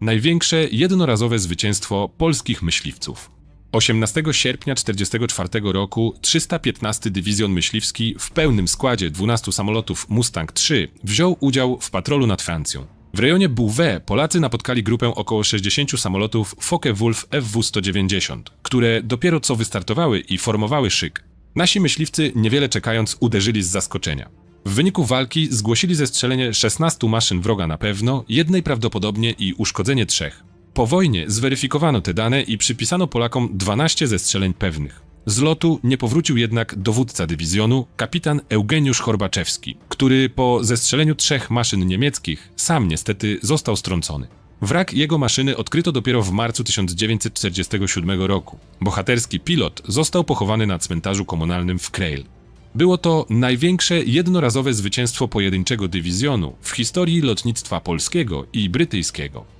Największe jednorazowe zwycięstwo polskich myśliwców. 18 sierpnia 1944 roku 315 Dywizjon Myśliwski w pełnym składzie 12 samolotów Mustang III wziął udział w patrolu nad Francją. W rejonie Bouvet Polacy napotkali grupę około 60 samolotów Focke-Wulf FW-190, które dopiero co wystartowały i formowały szyk. Nasi myśliwcy, niewiele czekając, uderzyli z zaskoczenia. W wyniku walki zgłosili zestrzelenie 16 maszyn wroga na pewno, jednej prawdopodobnie i uszkodzenie trzech. Po wojnie zweryfikowano te dane i przypisano Polakom 12 zestrzeleń pewnych. Z lotu nie powrócił jednak dowódca dywizjonu, kapitan Eugeniusz Horbaczewski, który po zestrzeleniu trzech maszyn niemieckich sam niestety został strącony. Wrak jego maszyny odkryto dopiero w marcu 1947 roku. Bohaterski pilot został pochowany na cmentarzu komunalnym w Creil. Było to największe jednorazowe zwycięstwo pojedynczego dywizjonu w historii lotnictwa polskiego i brytyjskiego.